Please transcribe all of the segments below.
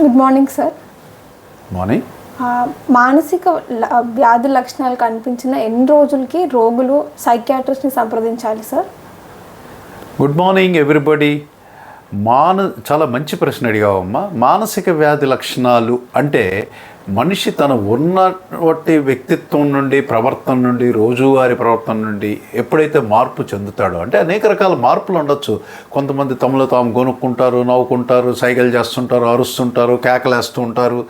Good morning sir morning మానసిక వ్యాధి లక్షణాలు కనిపించిన ఎన్ని రోజులకి రోగులు సైకియాట్రిస్ట్ని సంప్రదించాలి సార్ గుడ్ మార్నింగ్ ఎవ్రీబడి మాన చాలా మంచి ప్రశ్న అడిగావమ్మా. మానసిక వ్యాధి లక్షణాలు అంటే మనిషి తన ఉన్నటువంటి వ్యక్తిత్వం నుండి ప్రవర్తన నుండి రోజువారి ప్రవర్తన నుండి ఎప్పుడైతే మార్పు చెందుతాడో అంటే అనేక రకాల మార్పులు ఉండొచ్చు. కొంతమంది తమలో తాము కొనుక్కుంటారు నవ్వుకుంటారు సైకిల్ చేస్తుంటారు అరుస్తుంటారు కేకలేస్తూ ఉంటారు.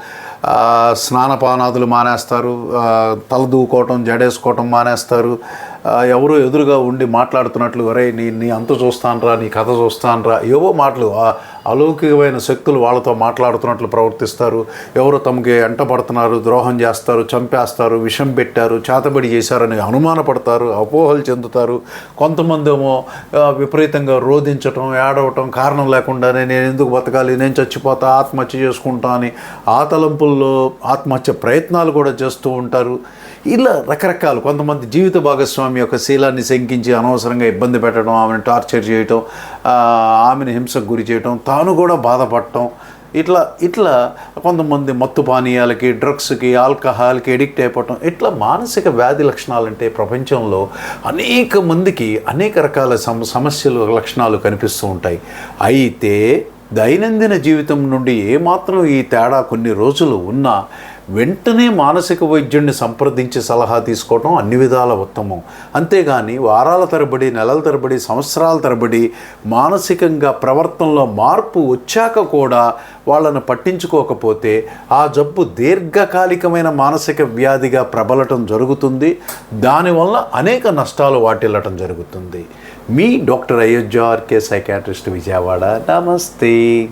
స్నానపానాదులు మానేస్తారు తలదూకోవటం తల దూకోవటం జడేసుకోవటం మానేస్తారు. ఎవరో ఎదురుగా ఉండి మాట్లాడుతున్నట్లు ఒరే నీ నీ అంత చూస్తానరా నీ కథ చూస్తానరా. ఏవో మాటలు అలౌకికమైన శక్తులు వాళ్ళతో మాట్లాడుతున్నట్లు ప్రవర్తిస్తారు. ఎవరు తమకి ఎంటపడుతున్నారు ద్రోహం చేస్తారు చంపేస్తారు విషం పెట్టారు చేతబడి చేశారని అనుమానపడతారు అపోహలు చెందుతారు. కొంతమంది ఏమో విపరీతంగా రోధించటం ఏడవటం కారణం లేకుండానే నేను ఎందుకు బతకాలి నేను చచ్చిపోతా ఆత్మహత్య చేసుకుంటా అని ఆ తలంపుల్లో ఆత్మహత్య ప్రయత్నాలు కూడా చేస్తూ ఉంటారు. ఇలా రకరకాలు కొంతమంది జీవిత భాగస్వామి యొక్క శీలాన్ని శంకించి అనవసరంగా ఇబ్బంది పెట్టడం ఆమెను టార్చర్ చేయటం ఆమెను హింసకు గురి చేయటం తాను కూడా బాధపడటం ఇట్లా ఇట్లా కొంతమంది మత్తు పానీయాలకి డ్రగ్స్కి ఆల్కహాల్కి ఎడిక్ట్ అయిపోవటం ఇట్లా మానసిక వ్యాధి లక్షణాలంటే ప్రపంచంలో అనేక మందికి అనేక రకాల సమ సమస్యలు లక్షణాలు కనిపిస్తూ ఉంటాయి. అయితే దైనందిన జీవితం నుండి ఏమాత్రం ఈ తేడా కొన్ని రోజులు ఉన్నా వెంటనే మానసిక వైద్యుడిని సంప్రదించి సలహా తీసుకోవడం అన్ని విధాల ఉత్తమం. అంతేగాని వారాల తరబడి నెలల తరబడి సంవత్సరాల తరబడి మానసికంగా ప్రవర్తనలో మార్పు వచ్చాక కూడా వాళ్ళను పట్టించుకోకపోతే ఆ జబ్బు దీర్ఘకాలికమైన మానసిక వ్యాధిగా ప్రబలటం జరుగుతుంది. దానివల్ల అనేక నష్టాలు వాటిల్లటం జరుగుతుంది. మీ doctor Ayodhya R K psychiatrist Vijayawada. నమస్తే.